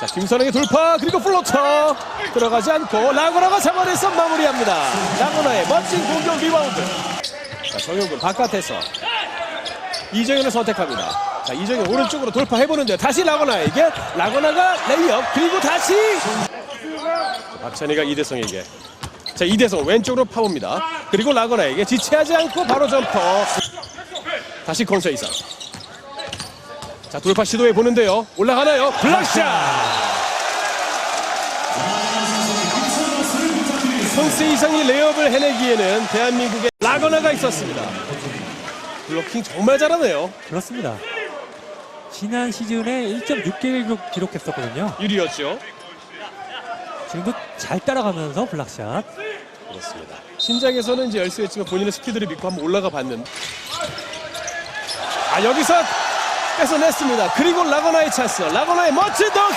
자, 김선영의 돌파 그리고 플로터 들어가지 않고 라고나가 잡아내서 마무리합니다. 라고나의 멋진 공격 리바운드. 자, 정용근 바깥에서 이정현을 선택합니다. 자, 이정현 오른쪽으로 돌파해보는데 다시 라고나에게 라고나가 레이업 그리고 다시 자, 박찬희가 이대성에게 자 이대성 왼쪽으로 파봅니다. 그리고 라거나에게 지체하지 않고 바로 점퍼. 다시 컨서 이상. 자 돌파 시도해 보는데요. 올라가나요? 블락샷. 컨서 이상이 레이업을 해내기에는 대한민국에 라거나가 있었습니다. 블로킹 정말 잘하네요. 그렇습니다. 지난 시즌에 1.6개를 기록했었거든요. 유리였죠. 지금도 잘 따라가면서 블락샷. 그렇습니다. 신장에서는 이제 열수했지만 본인의 스피드를 믿고 한번 올라가 봤는데 아 여기서 뺏어냈습니다. 그리고 라거나의 찬스, 라거나의 멋진 덩크.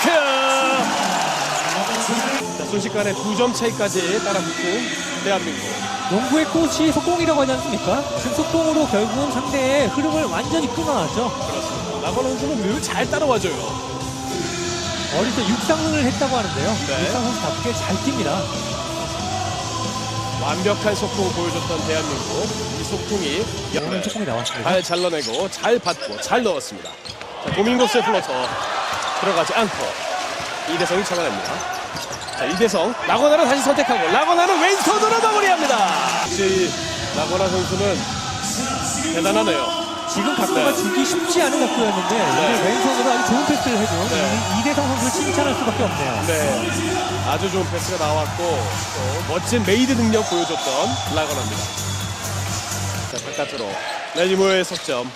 자, 순식간에 두 점 차이까지 따라붙은 대한민국. 농구의 꽃이 속공이라고 하지 않습니까? 그 속공으로 결국은 상대의 흐름을 완전히 끊어놨죠. 그렇습니다. 라거나 선수는 늘 잘 따라와줘요. 어릴 때 육상을 했다고 하는데요. 네. 육상 선수답게 잘 뜁니다. 완벽한 속공을 보여줬던 대한민국. 이 속공이 오늘 속공이 나왔습니다. 잘 잘라내고 잘 받고 잘 넣었습니다. 자, 도밍고스의 플러터 들어가지 않고 이대성이 잡아냅니다. 자, 이대성 라거나를 다시 선택하고 라거나는 왼손으로 마무리합니다. 역시 라거나 선수는 대단하네요. 지금 각도가 네. 주기 쉽지 않은 각도였는데 오늘 왼손으로 아주 좋은 패스를 해준 네. 이- 이대성 선수를 칭찬할 수밖에 없네요. 네, 아주 좋은 패스가 나왔고 또 멋진 메이드 능력 보여줬던 라거나입니다. 자, 바깥으로 레지모의 석점.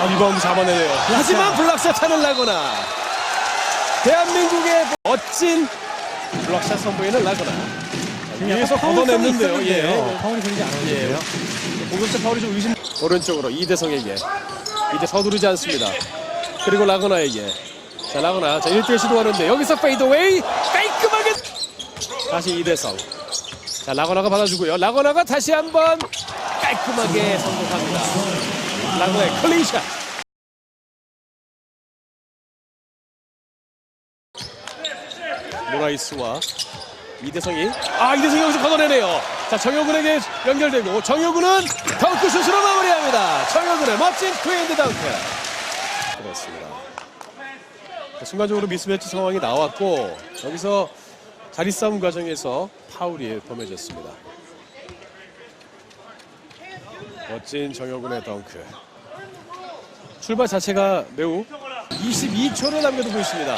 아, 리바운드 잡아내네요. 하지만 블락샷 하는 라거나. 대한민국의 멋진 블락샷 선보이는 라거나. 자, 위에서 걷어냈는데요. 예. 파울이 들리지 않았는데요. 공격자 파울이 좀 의심. 오른쪽으로 이대성에게 이제 서두르지 않습니다. 그리고 라거나에게 자 라거나 자 1대1 시도하는데 여기서 페이드웨이 깔끔하게 다시 이대성 자 라거나가 받아주고요. 라거나가 다시 한번 깔끔하게 성공합니다. 라거나의 클린샷. 모라이스와 이대성이 아 이대성이 여기서 걷어내네요. 자 정효근에게 연결되고 정효근은 덩크 슛으로 마무리합니다. 정효근의 멋진 투핸드 덩크. 그렇습니다. 자, 순간적으로 미스매치 상황이 나왔고 여기서 자리 싸움 과정에서 파울이 범해졌습니다. 멋진 정효근의 덩크. 출발 자체가 매우 22초를 남겨두고 있습니다.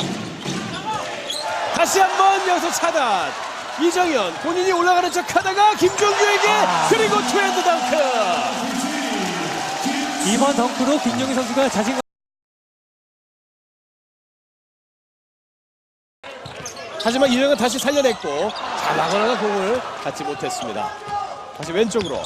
다시 한번 여기서 차단. 이정현 본인이 올라가는 척 하다가 김종규에게 그리고 투핸드 덩크. 이번 덩크로 김용희 선수가 자신감 하지만 이정현 다시 살려냈고 자 라거나가 공을 갖지 못했습니다. 다시 왼쪽으로.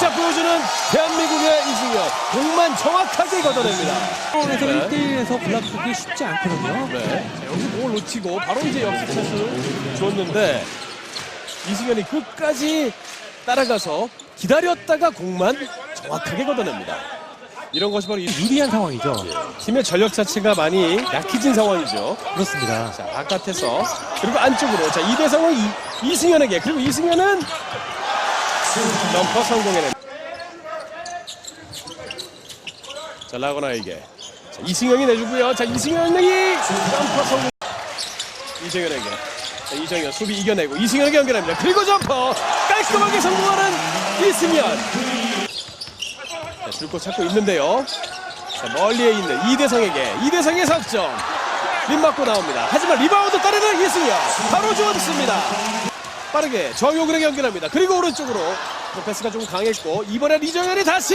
블락샷 보여주는 대한민국의 이승현 공만 정확하게 걷어냅니다. 네. 1대1에서 블락 주기 쉽지 않거든요. 네. 자, 여기서 공을 놓치고 바로 이제 역습 찬스를 줬는데 이승현이 끝까지 따라가서 기다렸다가 공만 정확하게 걷어냅니다. 이런 것이 바로 이 유리한 상황이죠. 팀의 전력 자체가 많이 약해진 상황이죠. 그렇습니다. 자, 바깥에서 그리고 안쪽으로 자, 이대성은 이, 이승현에게 그리고 이승현은 점퍼 성공해냅니다. 자, 라거나에게 자, 이승현이 내주고요. 자, 이승현이 점퍼 성공. 이정현에게 자, 이정현 수비 이겨내고 이승현에게 연결합니다. 그리고 점퍼 깔끔하게 성공하는 이승현. 자, 줄곧 찾고 있는데요. 자, 멀리에 있는 이대성에게 이대성의 석점. 림 맞고 나옵니다. 하지만 리바운드 따르는 이승현 바로 주어졌습니다. 빠르게 정효근에게 연결합니다. 그리고 오른쪽으로 그 패스가 좀 강했고 이번엔 이정현이 다시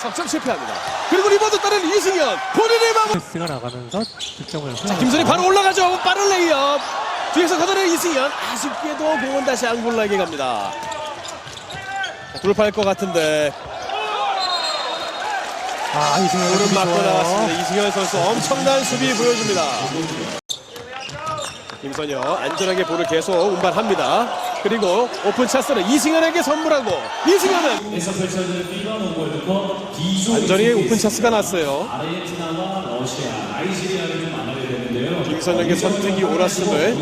석점 실패합니다. 그리고 리바운드 따르는 이승현 본인의 마무리. 패스가 나가면서 득점을 김선이 바로 올라가죠. 빠른 레이업. 뒤에서 걷어내는 이승현 아쉽게도 공은 다시 앙골라에게 갑니다. 자, 돌파할 것 같은데 아 이승현 오른 맞고. 나왔습니다. 이승현 선수 엄청난 수비 보여줍니다. 김선영 안전하게 볼을 계속 운반합니다. 그리고 오픈 차스는 이승현에게 선물하고 이승현은 완전히 오픈 차스가 났어요. 김선영의 선택이 옳았음을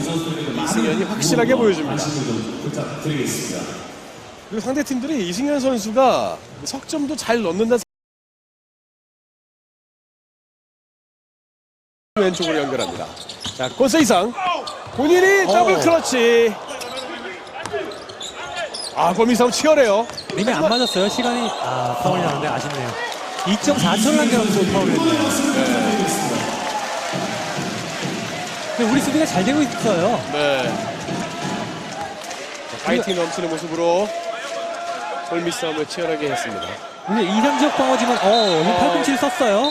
이승현이 확실하게 보여줍니다. 그리고 상대 팀들이 이승현 선수가 석점도 잘 넣는다. 왼쪽으로 연결합니다. 자, 코스 이상 본인이 더블 클러치. 아, 범위싸움 치열해요. 림이 안 맞았어요. 시간이 아 파울이 나는데 아쉽네요. 2.4초를 남겨놓고 파울을 했네요. 근데 우리 수비가 잘 되고 있어요. 네. 자, 파이팅 넘치는 모습으로 골밑 싸움을 치열하게 했습니다. 근데 이상적 방어지만 어, 지금 팔꿈치를 썼어요.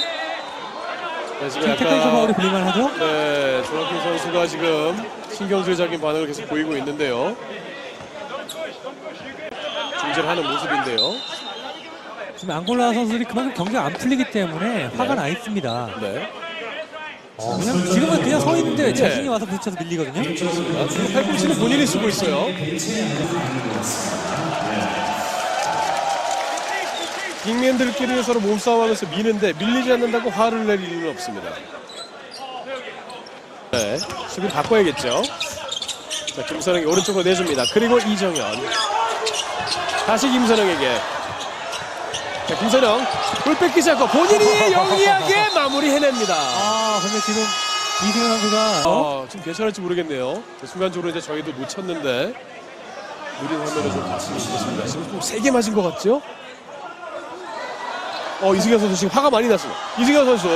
네, 지금 파울이 약간 불릴만 하죠? 네, 조학규 선수가 지금 신경질적인 반응을 계속 보이고 있는데요. 중재를 하는 모습인데요. 지금 앙골라 선수들이 그만큼 경기가 안 풀리기 때문에 화가 나 있습니다. 네. 어, 그냥 지금은 그냥 서 있는데 네. 자신이 와서 부딪혀서 밀리거든요. 아, 지금 팔꿈치는 본인이 쓰고 있어요. 빅맨들끼리 서로 몸싸움하면서 미는데 밀리지 않는다고 화를 낼 이유는 없습니다. 네, 수비 바꿔야겠죠. 자, 김선영이 오른쪽으로 내줍니다. 그리고 이정현. 다시 김선영에게. 자, 김선영 볼 뺏기지 않고 본인이 영리하게 마무리 해냅니다. 아, 근데 지금 이승현 선수가 어? 어, 좀 괜찮을지 모르겠네요. 순간적으로 이제 저희도 놓쳤는데 느린 화면을 좀 봤으면 좋겠습니다. 지금 좀 세게 맞은 것 같죠? 어, 이승현 선수 지금 화가 많이 났어요. 이승현 선수.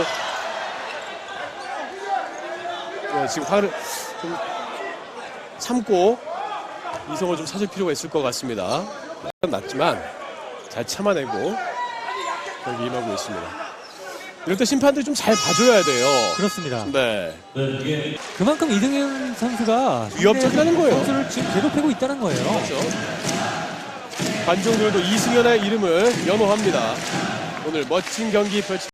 네, 지금 화를 좀 참고 이성을 좀 찾을 필요가 있을 것 같습니다. 났지만 잘 참아내고 경기 임하고 있습니다. 이럴 때 심판들이 좀 잘 봐줘야 돼요. 그렇습니다. 네. 네, 그만큼 이승현 선수가 위협적이라는 거예요. 선수를 지금 괴롭히고 있다는 거예요. 그렇죠. 관중들도 이승현의 이름을 연호합니다. 오늘 멋진 경기 펼치.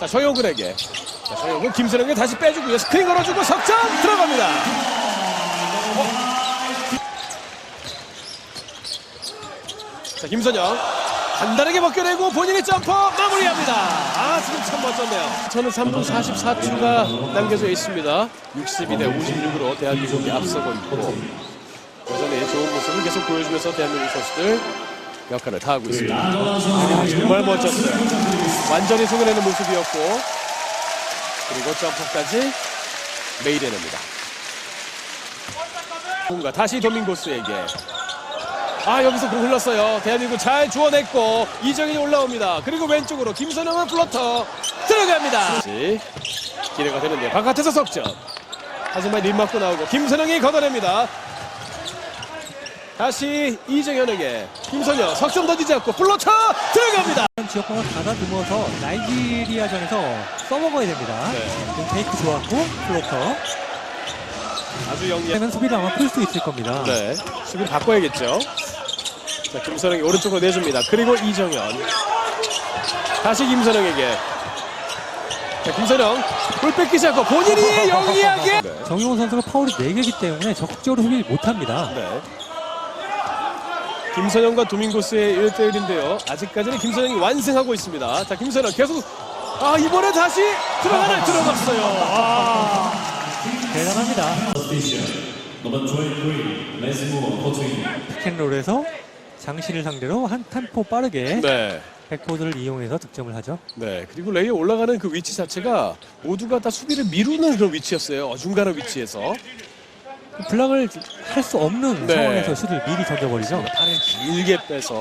자, 서영근에게. 자, 서영근 김선영에게 다시 빼주고요. 스크린 걸어주고 석점 들어갑니다. 어? 자, 김선영. 간단하게 벗겨내고 본인이 점퍼 마무리합니다. 아, 지금 참 멋졌네요. 저는 3분 44초가 남겨져 있습니다. 62대 56으로 대한민국이 앞서고 있고 여전히 좋은 모습을 계속 보여주면서 대한민국 선수들 역할을 다하고 있습니다. 아, 정말 멋졌어요. 완전히 속여내는 모습이었고 그리고 점퍼까지 메이데냅니다. 뭔가 다시 도밍고스에게 아 여기서 공 흘렀어요. 대한민국 잘 주워냈고 이정현이 올라옵니다. 그리고 왼쪽으로 김선영은 플러터 들어갑니다. 기회가 되는데 바깥에서 석점. 하지만 림 맞고 나오고 김선영이 걷어냅니다. 다시 이정현에게 김선영 석점 던지지 않고 플러터 들어갑니다. 지역방을 가다듬어서 나이지리아전에서 써먹어야 됩니다. 네. 지금 페이크 좋았고 플로터 아주 영리한. 되면 수비를 아마 풀 수 있을 겁니다. 네, 수비 바꿔야겠죠. 자, 김선영이 오른쪽으로 내줍니다. 그리고 이정현. 다시 김선영에게. 자, 김선영. 볼 뺏기지 않고 본인이 영리하게. 네. 정용훈 선수가 파울이 4개이기 때문에 적극적으로 수비를 못합니다. 네. 김선영과 도밍고스의 1대1인데요. 아직까지는 김선영이 완승하고 있습니다. 자, 김선영 계속. 아, 이번에 다시 들어가나 들어갔어요. 아. 대단합니다. 스테이션 넘버 23 레스모 포트인 피켄롤에서 장신을 상대로 한 템포 빠르게 네. 백보드를 이용해서 득점을 하죠. 네. 그리고 레이에 올라가는 그 위치 자체가 모두가 다 수비를 미루는 그런 위치였어요. 어중간한 위치에서. 블락을 할 수 없는 네. 상황에서 슛을 미리 던져버리죠. 팔을 길게 빼서